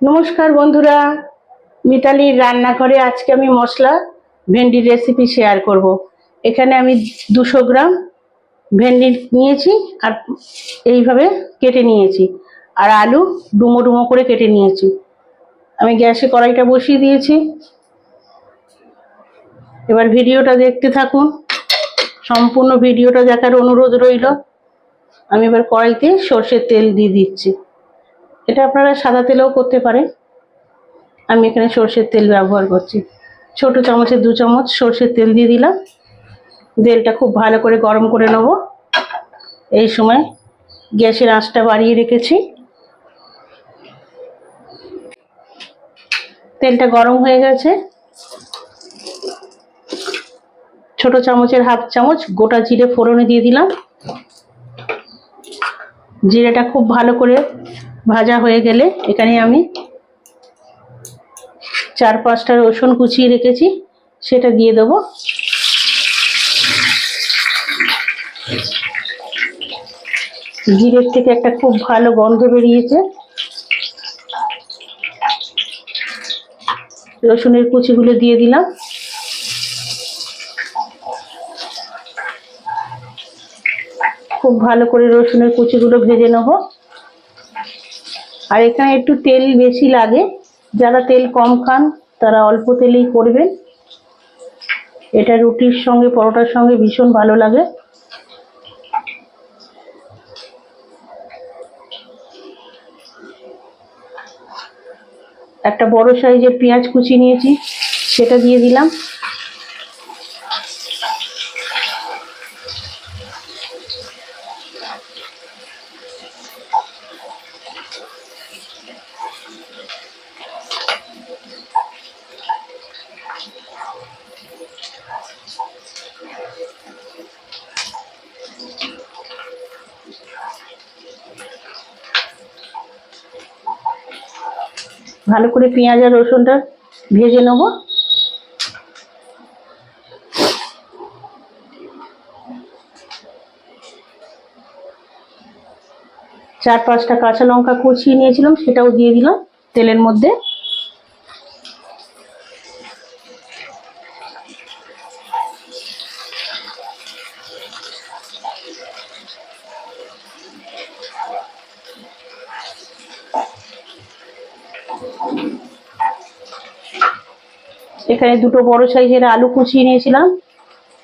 নমস্কার বন্ধুরা, মিতালির রান্নাঘরে আজকে আমি মশলা, ভেন্ডির রেসিপি শেয়ার করব। এখানে আমি দুশো গ্রাম ভেন্ডি নিয়েছি আর এইভাবে কেটে নিয়েছি। আর আলু ডুমো ডুমো করে কেটে নিয়েছি। আমি গ্যাসে কড়াইটা বসিয়ে দিয়েছি। এবার ভিডিওটা দেখতে থাকুন। সম্পূর্ণ ভিডিওটা দেখার অনুরোধ রইল। আমি এবার কড়াইতে সর্ষের তেল দিয়ে দিচ্ছি। এটা আপনারা সাদা তেলেও করতে পারেন। আমি এখানে সর্ষের তেল ব্যবহার করছি। ছোট চামচে দু চামচ সর্ষের তেল দিয়ে দিলাম। তেলটা খুব ভালো করে গরম করে নেব। এই সময় গ্যাসের আঁচটা বাড়িয়ে রেখেছি। তেলটা গরম হয়ে গেছে। ছোট চামচের হাফ চামচ গোটা জিরে ফোড়নে দিয়ে দিলাম। জিরেটা খুব ভালো করে ভাজা হয়ে গেলে এখানে আমি চার পাঁচটা রসুন কুচিয়ে রেখেছি, সেটা দিয়ে দেবো। জিরের থেকে একটা খুব ভালো গন্ধ বেরিয়েছে। রসুনের কুচিগুলো দিয়ে দিলাম। খুব ভালো করে রসুনের কুচিগুলো ভেজে নেব। আর এখানে একটু তেল বেশি লাগে। যারা তেল কম খান, তারা অল্প তেলেই করবেন। এটা রুটির সঙ্গে, পরোটার সঙ্গে ভীষণ ভালো লাগে। একটা বড় সাইজের পেঁয়াজ কুচি নিয়েছি, সেটা দিয়ে দিলাম। ভালো করে পেঁয়াজ আর রসুনটা ভেজে নেব। চার পাঁচটা কাঁচা লঙ্কা কুচিয়ে নিয়েছিলাম, সেটাও দিয়ে দিলাম তেলের মধ্যে। এখানে দুটো বড় সাইজের আলু কুচিয়ে নিয়েছিলাম।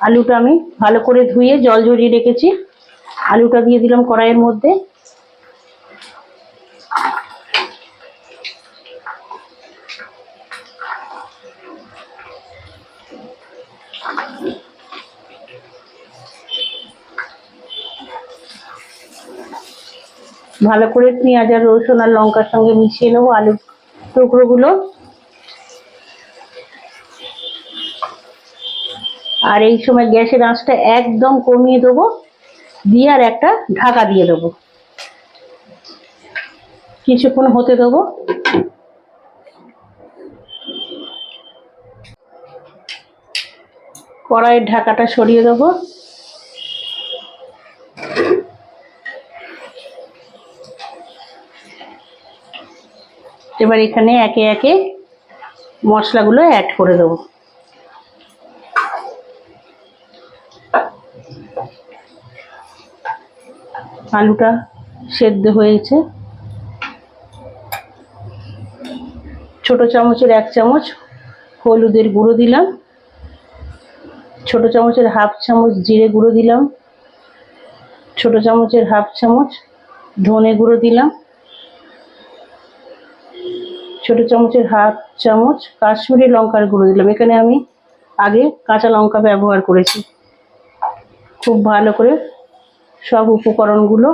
আলুটা আমি ভালো করে ধুয়ে জল ঝরিয়ে রেখেছি। আলুটা দিয়ে দিলাম কড়াইয়ের মধ্যে। ভালো করে পেঁয়াজ আর রসুন আর লঙ্কার সঙ্গে মিশিয়ে নেব আলুর টুকরোগুলো। আর এই সময় গ্যাসের আঁচটা একদম কমিয়ে দেবো, দিয়ে আর একটা ঢাকা দিয়ে দেবো। কিছুক্ষণ হতে দেবো। কড়াইয়ের ঢাকাটা সরিয়ে দেবো। এবার এখানে একে একে মশলাগুলো অ্যাড করে দেবো। আলুটা সেদ্ধ হয়েছে। ছোট চামচের এক চামচ হলুদের গুঁড়ো দিলাম। ছোট চামচের হাফ চামচ জিরে গুঁড়ো দিলাম। ছোট চামচের হাফ চামচ ধনে গুঁড়ো দিলাম। ছোট চামচের হাফ চামচ কাশ্মীরি লঙ্কার গুঁড়ো দিলাম। এখানে আমি আগে কাঁচা লঙ্কা ব্যবহার করেছি। খুব ভালো করে সব উপকরণগুলো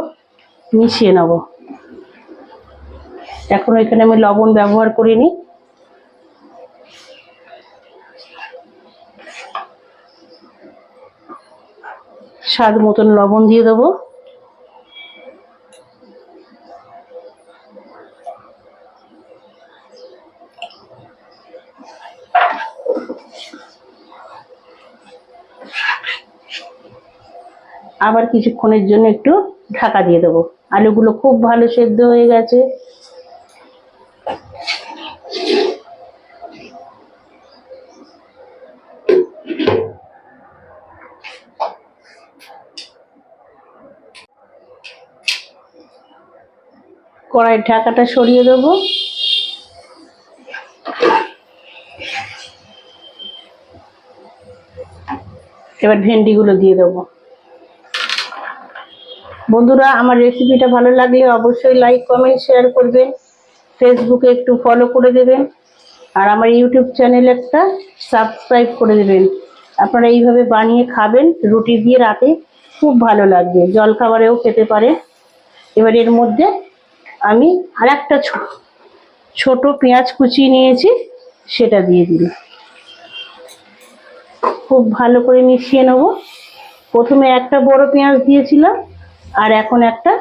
মিশিয়ে নেব। এখন এখানে আমি লবণ ব্যবহার করিনি স্বাদ মতন লবণ দিয়ে দেবো। আবার কিছুক্ষণের জন্য একটু ঢাকা দিয়ে দেবো। আলুগুলো খুব ভালো সেদ্ধ হয়ে গেছে। কড়াইয়ের ঢাকাটা সরিয়ে দেবো। এবার ভেন্ডিগুলো দিয়ে দেবো। বন্ধুরা, আমার রেসিপিটা ভালো লাগলে অবশ্যই লাইক কমেন্ট শেয়ার করবেন। ফেসবুকে একটু ফলো করে দেবেন। আর আমার ইউটিউব চ্যানেল একটা সাবস্ক্রাইব করে দেবেন। আপনারা এইভাবে বানিয়ে খাবেন, রুটি দিয়ে রাতে খুব ভালো লাগবে। জলখাবারেও খেতে পারে এবার এর মধ্যে আমি আর একটা ছোট পেঁয়াজ কুচিয়ে নিয়েছি, সেটা দিয়ে দিলাম। খুব ভালো করে মিশিয়ে নেব। প্রথমে একটা বড় পেঁয়াজ দিয়েছিলাম। আর এখন একটা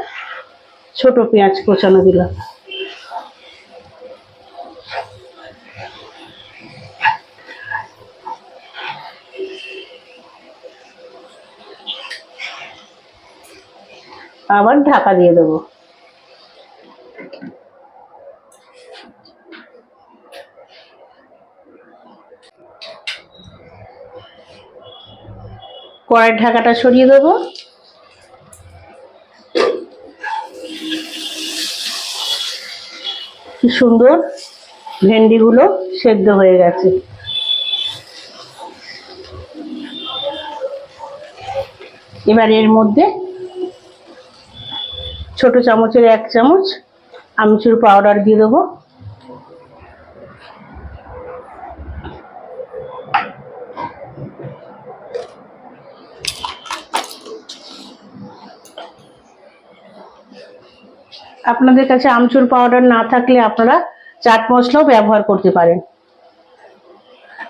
ছোট পেঁয়াজ কোচানো দিলাম আবার ঢাকা দিয়ে দেবো। কড়াইয়ের ঢাকাটা সরিয়ে দেবো। কি সুন্দর ভেন্ডিগুলো সেদ্ধ হয়ে গেছে। এবার এর মধ্যে ছোট চামচের এক চামচ আমচুর পাউডার দিয়ে দেবো। আপনাদের কাছে আমচুর পাউডার না থাকলে আপনারা চাট মশলাও ব্যবহার করতে পারেন।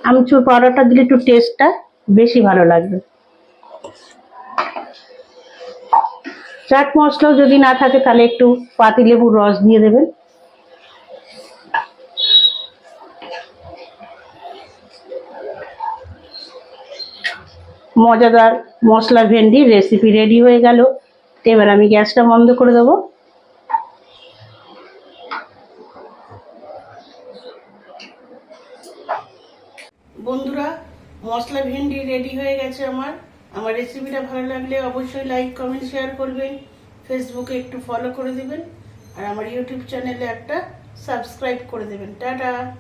আমচুর পাউডারটা দিলে একটু টেস্টটা বেশি ভালো লাগবে। চাট মশলাও যদি না থাকে তাহলে একটু পাতিলেবুর রস দিয়ে দেবেন। মজাদার মশলা ভেন্ডি রেসিপি রেডি হয়ে গেল। এবার আমি গ্যাসটা বন্ধ করে দেবো। বন্ধুরা, মশলা ভেন্ডি রেডি হয়ে গেছে আমার। আমার রেসিপিটা ভালো লাগলে অবশ্যই লাইক কমেন্ট শেয়ার করবেন। ফেসবুকে একটু ফলো করে দেবেন। আর আমার ইউটিউব চ্যানেলে একটা সাবস্ক্রাইব করে দেবেন। টাটা!